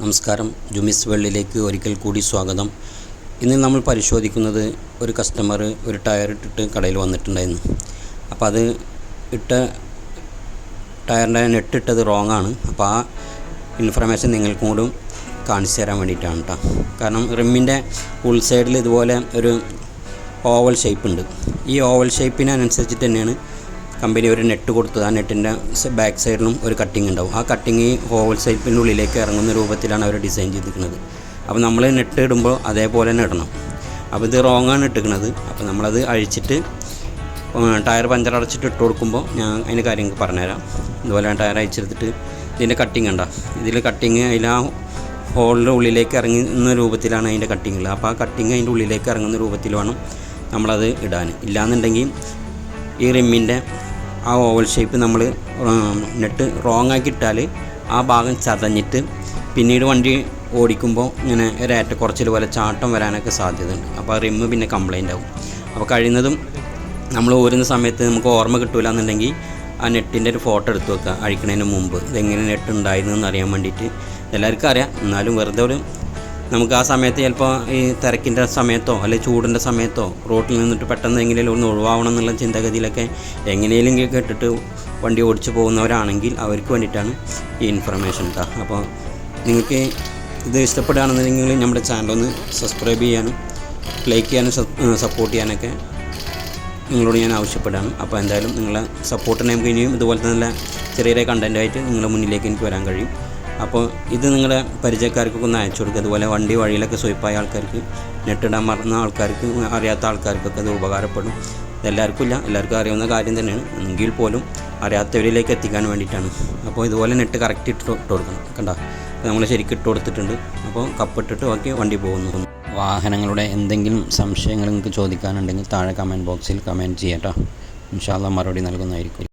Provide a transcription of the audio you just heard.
നമസ്കാരം. ജുമിസ് വെള്ളിലേക്ക് ഒരിക്കൽ കൂടി സ്വാഗതം. ഇന്ന് നമ്മൾ പരിശോധിക്കുന്നത് ഒരു കസ്റ്റമർ ഒരു ടയർ ഇട്ടിട്ട് കടയിൽ വന്നിട്ടുണ്ടായിരുന്നു. അപ്പോൾ അത് ഇട്ട ടയറിന്റെ നെട്ടിട്ടത് റോങ് ആണ്. അപ്പോൾ ആ ഇൻഫർമേഷൻ നിങ്ങൾക്കും കൂടും കാണിച്ചു തരാൻ വേണ്ടിയിട്ടാണ് കേട്ടോ കാരണം റിമ്മിന്റെ ഉൾ സൈഡിൽ ഇതുപോലെ ഒരു ഓവൽ ഷേപ്പ് ഉണ്ട്. ഈ ഓവൽ ഷേപ്പിനനുസരിച്ചിട്ട് തന്നെയാണ് കമ്പനി ഒരു നെറ്റ് കൊടുത്തത്. ആ നെറ്റിന്റെ ബാക്ക് സൈഡിലും ഒരു കട്ടിങ് ഉണ്ടാവും. ആ കട്ടിങ് ഹോൾ സൈപ്പിന്റെ ഉള്ളിലേക്ക് ഇറങ്ങുന്ന രൂപത്തിലാണ് അവർ ഡിസൈൻ ചെയ്തിരിക്കുന്നത്. അപ്പോൾ നമ്മൾ നെറ്റ് ഇടുമ്പോൾ അതേപോലെ തന്നെ ഇടണം. അപ്പോൾ ഇത് റോങ് ആണ് ഇട്ടിരിക്കുന്നത്. അപ്പോൾ നമ്മളത് അഴിച്ചിട്ട് ടയർ പഞ്ചർ അടച്ചിട്ട് ഇട്ട് കൊടുക്കുമ്പോൾ ഞാൻ അതിന്റെ കാര്യങ്ങൾ പറഞ്ഞുതരാം. ഇതുപോലെ ടയർ അഴിച്ചെടുത്തിട്ട് ഇതിന്റെ കട്ടിങ് ഉണ്ടോ ഇതിൽ കട്ടിങ് അതിൽ ആ ഹോളിന്റെ ഉള്ളിലേക്ക് ഇറങ്ങുന്ന രൂപത്തിലാണ് അതിന്റെ കട്ടിങ് ഉള്ളത്. അപ്പോൾ ആ കട്ടിങ് അതിന്റെ ഉള്ളിലേക്ക് ഇറങ്ങുന്ന രൂപത്തിൽ വേണം നമ്മളത് ഇടാൻ. ഇല്ലാന്നുണ്ടെങ്കിൽ ഈ റിമ്മിന്റെ ആ ഓവൽ ഷേപ്പ് നമ്മൾ നെട്ട് റോങ് ആക്കി ഇട്ടാൽ ആ ഭാഗം ചതഞ്ഞിട്ട് പിന്നീട് വണ്ടി ഓടിക്കുമ്പോൾ ഇങ്ങനെ ഒരേറ്റ കുറച്ചിൽ പോലെ ചാട്ടം വരാനൊക്കെ സാധ്യതയുണ്ട്. അപ്പോൾ ആ റിമ്മ് പിന്നെ കംപ്ലൈന്റ് ആവും. അപ്പോൾ കഴിയുന്നതും നമ്മൾ ഓരുന്ന സമയത്ത് നമുക്ക് ഓർമ്മ കിട്ടില്ല എന്നുണ്ടെങ്കിൽ ആ നെറ്റിന്റെ ഒരു ഫോട്ടോ എടുത്ത് വെക്കുക അഴിക്കുന്നതിന് മുമ്പ്. ഇതെങ്ങനെ നെറ്റ് ഉണ്ടായിരുന്നു എന്ന് അറിയാൻ വേണ്ടിയിട്ട്. എല്ലാവർക്കും അറിയാം. എന്നാലും വെറുതെ ഒരു നമുക്ക് ആ സമയത്ത് ചിലപ്പോൾ ഈ തിരക്കിന്റെ സമയത്തോ അല്ലെങ്കിൽ ചൂടിന്റെ സമയത്തോ റോട്ടിൽ നിന്നിട്ട് പെട്ടെന്ന് എങ്ങനെയും ഒന്ന് ഒഴിവാവണം എന്നുള്ള ചിന്താഗതിയിലൊക്കെ എങ്ങനെയെങ്കിലും കേട്ടിട്ട് വണ്ടി ഓടിച്ചു പോകുന്നവരാണെങ്കിൽ അവർക്ക് വേണ്ടിയിട്ടാണ് ഈ ഇൻഫർമേഷൻ കേട്ടോ അപ്പോൾ നിങ്ങൾക്ക് ഇത് ഇഷ്ടപ്പെടുകയാണെന്നുണ്ടെങ്കിൽ നമ്മുടെ ചാനലൊന്ന് സബ്സ്ക്രൈബ് ചെയ്യാനും ലൈക്ക് ചെയ്യാനും സപ്പോർട്ട് ചെയ്യാനൊക്കെ നിങ്ങളോട് ഞാൻ ആവശ്യപ്പെടുകയാണ്. അപ്പോൾ എന്തായാലും നിങ്ങളെ സപ്പോർട്ടിനെ നമുക്ക് ഇനിയും ഇതുപോലത്തെ നല്ല ചെറിയ ചെറിയ കണ്ടന്റായിട്ട് നിങ്ങളുടെ മുന്നിലേക്ക് എനിക്ക് വരാൻ കഴിയും. അപ്പോൾ ഇത് നിങ്ങളുടെ പരിചയക്കാർക്കൊക്കെ ഒന്ന് അയച്ചു കൊടുക്കുക. അതുപോലെ വണ്ടി വഴിയിലൊക്കെ സ്വയ്പായ ആൾക്കാർക്ക് നെട്ടിടാൻ മറന്ന ആൾക്കാർക്ക് അറിയാത്ത ആൾക്കാർക്കൊക്കെ അത് ഉപകാരപ്പെടും. ഇതെല്ലാവർക്കും ഇല്ല. എല്ലാവർക്കും അറിയാവുന്ന കാര്യം തന്നെയാണ്. എങ്കിൽ പോലും അറിയാത്തവരിലേക്ക് എത്തിക്കാൻ വേണ്ടിയിട്ടാണ്. അപ്പോൾ ഇതുപോലെ നെറ്റ് കറക്റ്റ് ഇട്ട് ഇട്ട് കൊടുക്കണം. കണ്ടോ? നമ്മൾ ശരിക്കും ഇട്ട് കൊടുത്തിട്ടുണ്ട്. അപ്പോൾ കപ്പിട്ടിട്ട് ബാക്കി വണ്ടി പോകുന്നു. വാഹനങ്ങളുടെ എന്തെങ്കിലും സംശയങ്ങൾ നിങ്ങൾക്ക് ചോദിക്കാനുണ്ടെങ്കിൽ താഴെ കമന്റ് ബോക്സിൽ കമന്റ് ചെയ്യാം കേട്ടോ ഇൻഷാല്ല മറുപടി നൽകുന്നതായിരിക്കും.